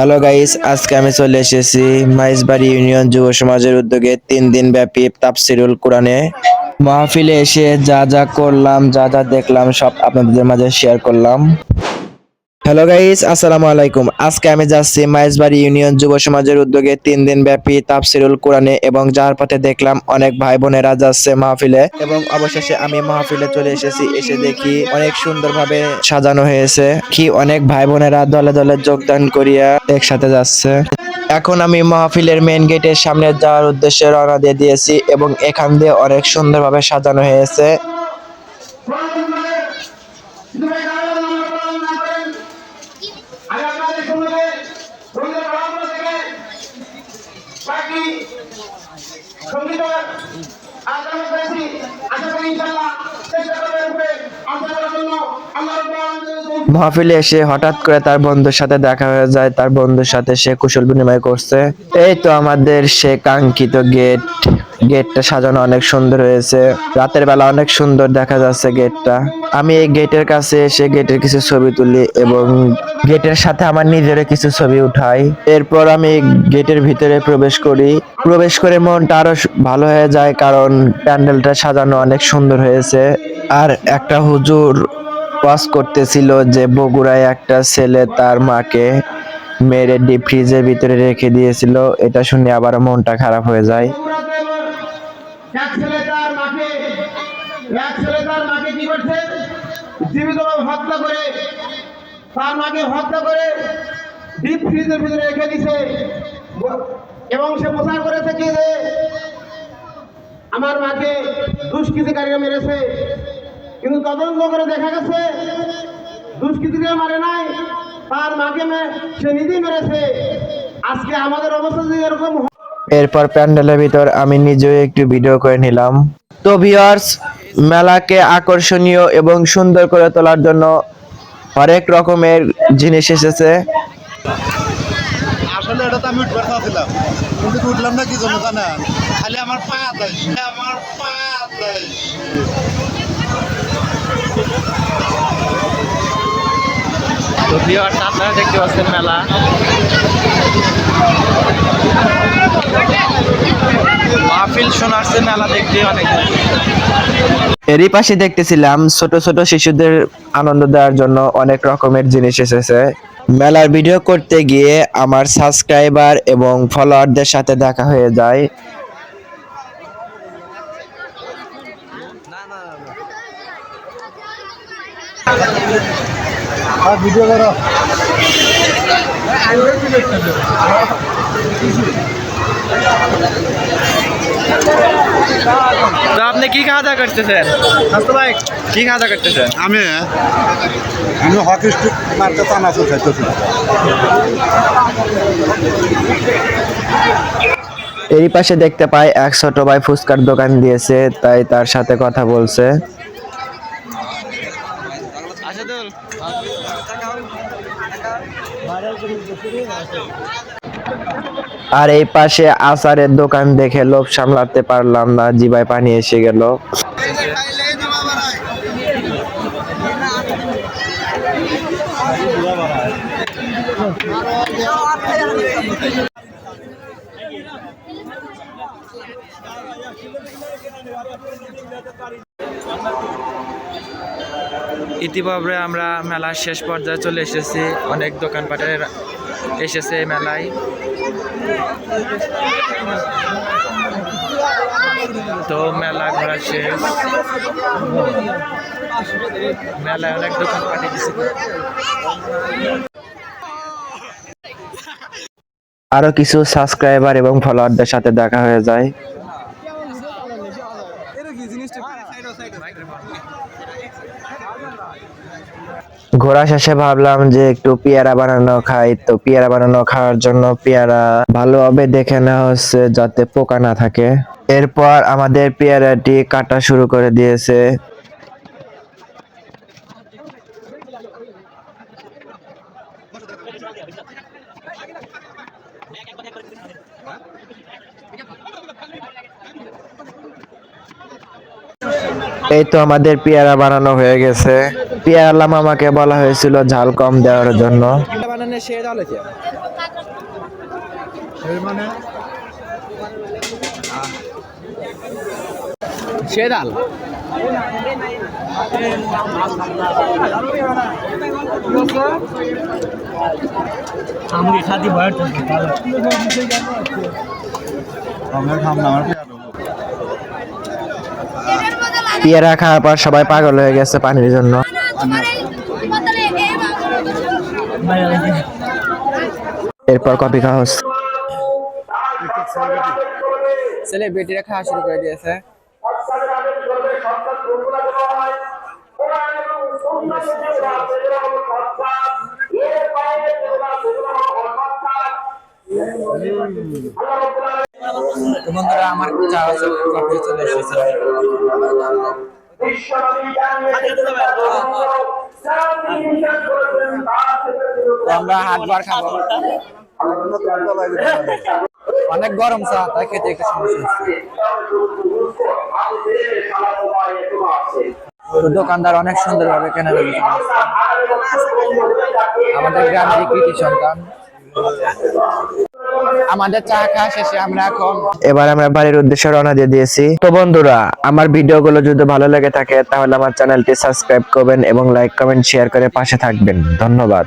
Hello guys আজকে আমি চলে এসেছি মাইজবাড়ি ইউনিয়ন যুব সমাজের উদ্যোগে তিন দিন ব্যাপী তাপসিরুল কোরআনে। মাহফিলে এসে যা যা করলাম, যা যা দেখলাম, সব আপনাদের মাঝে শেয়ার করলাম। হ্যালো গাইস আসসালামু আলাইকুম। আজকে আমি যাচ্ছি মাইজবাড়ি ইউনিয়ন যুব সমাজের উদ্যোগে তিন দিন ব্যাপী তাফসিরুল কোরআনে এবং যার পথে দেখলাম অনেক ভাই বোনেরা যাচ্ছে মাহফিলে এবং অবশেষে আমি মাহফিলে চলে এসেছি, এসে দেখি অনেক সুন্দরভাবে সাজানো হয়েছে। কি অনেক ভাই বোনেরা দলে দলে যোগদান করিয়া একসাথে যাচ্ছে। এখন আমি মাহফিলের মেন গেটের সামনে যাওয়ার উদ্দেশ্যে রওনা দিয়ে দিয়েছি এবং এখান দিয়ে অনেক সুন্দরভাবে সাজানো হয়েছে আমি আপনাদের সঙ্গে রবীন্দ্র ভারত থেকে আল্লাহ মাহফিলে এসে হঠাৎ করে তার বন্ধুর সাথে দেখা হয়ে যায়। তার বন্ধুর সাথে সে কুশল বিনিময় করছে। এই তো আমাদের সে কাঙ্ক্ষিত গেট গেটটা সাজানো অনেক সুন্দর হয়েছে। রাতের বেলা অনেক সুন্দর দেখা যাচ্ছে গেটটা। আমি এই গেটের কাছে এসে গেটের কিছু ছবি তুলি এবং গেটের সাথে আমার নিজেরও কিছু ছবি উঠাই। এরপর আমি গেটের ভিতরে প্রবেশ করি। প্রবেশ করে মনটা আরও ভালো হয়ে যায় কারণ প্যান্ডেলটা সাজানো অনেক সুন্দর হয়েছে। আর একটা হুজুর ওয়াজ করতেছিল যে বগুড়ায় একটা ছেলে তার মাকে মেরে ডিপ ফ্রিজের ভিতরে রেখে দিয়েছিল। এটা শুনে আবার মনটা খারাপ হয়ে যায়। এক ছেলে তার মাকে, এক ছেলে তার মাকে কি করছে? জীবিতভাবে হত্যা করে, তার মাকে হত্যা করে ডিপ ফ্রিজের ভিতরে রেখে দিছে এবং সে প্রচার করেছে কি যে, আমার মাকে দুষ্কৃতিকারীরা মেরেছে। কিন্তু তদন্ত করে দেখা গেছে দুষ্কৃতিকারী মারে নাই, তার মাকে সে নিজেই মেরেছে। আজকে আমাদের অবস্থা যদি এরকম এরপর প্যান্ডেলের ভিতর আমি নিজেও একটু ভিডিও করে নিলাম। তো ভিউয়ার্স মেলাকে আকর্ষণীয় এবং সুন্দর করে তোলার জন্য হরেক রকমের জিনিস এসেছে। আসলে এটা তো আমি উঠবার কিন্তু উঠলাম না কি জন্য জানেন? খালি আমার পা আমার পা তো ভিউয়ার্স আপনারা দেখতে পাচ্ছেন মেলা। মাহফিল শোনাচ্ছে মেলা দেখতে অনেক এরই পাশে দেখতেছিলাম ছোট ছোট শিশুদের আনন্দ দেওয়ার জন্য অনেক রকমের জিনিস এসেছে। মেলার ভিডিও করতে গিয়ে আমার সাবস্ক্রাইবার এবং ফলোয়ারদের সাথে দেখা হয়ে যায়। আর ভিডিও করো। তো আপনি কি খাওয়া দাওয়া করতেছেন? ভাই। কি খাওয়া দাওয়া করতেছেন? আমি আমি হকি স্টিক মার্কে চানাচুর খাইতেছি এরই পাশে দেখতে পাই এক ছোট ভাই ফুচকার দোকান দিয়েছে তাই তার সাথে কথা বলছে। আর এই পাশে আচারের দোকান দেখে লোভ সামলাতে পারলাম না। জিবায় পানি এসে গেল। ইতিপূর্বে আমরা মেলার শেষ পর্যায়ে চলে এসেছি। অনেক দোকানপাটের এসেছে মেলায়। তো মেলা ঘোরা শেষ। মেলায় অনেক দোকানপাট এসেছে। আরও কিছু সাবস্ক্রাইবার এবং ফলোয়ারদের সাথে দেখা হয়ে যায়। ঘোরা শেষে ভাবলাম যে একটু পেয়ারা বানানো খাই। তো পেয়ারা বানানো খাওয়ার জন্য পেয়ারা ভালোভাবে দেখে নেওয়া হচ্ছে যাতে পোকা না থাকে। এরপর আমাদের পেয়ারাটি কাটা শুরু করে দিয়েছে। এই তো আমাদের পেয়ারা বানানো হয়ে গেছে। পেয়ারা আমাকে বলা হয়েছিল ঝাল কম দেওয়ার জন্য। মানে? আমার খাম না আমার পেয়ারা খাওয়ার পর সবাই পাগল হয়ে গেছে পানির জন্য। এরপর কফি খাওয়া হচ্ছে। ছেলে বেটিরা খাওয়া শুরু করে দিয়েছে। বন্ধুরা, আমার চলে এসেছে। আমরা হাটবার খাব। অনেক গরম চা তাই খেতে একটু সমস্যা দোকানদার অনেক সুন্দরভাবে কেনা আমাদের গ্রামের কৃতি সন্তান। আমাদের চা খাওয়া শেষে আমরা এখন এবার আমরা বাড়ির উদ্দেশ্যে রওনা দিয়ে দিয়েছি। তো বন্ধুরা, আমার ভিডিওগুলো যদি ভালো লাগে থাকে, তাহলে আমার চ্যানেলটি সাবস্ক্রাইব করবেন এবং লাইক, কমেন্ট, শেয়ার করে পাশে থাকবেন। ধন্যবাদ।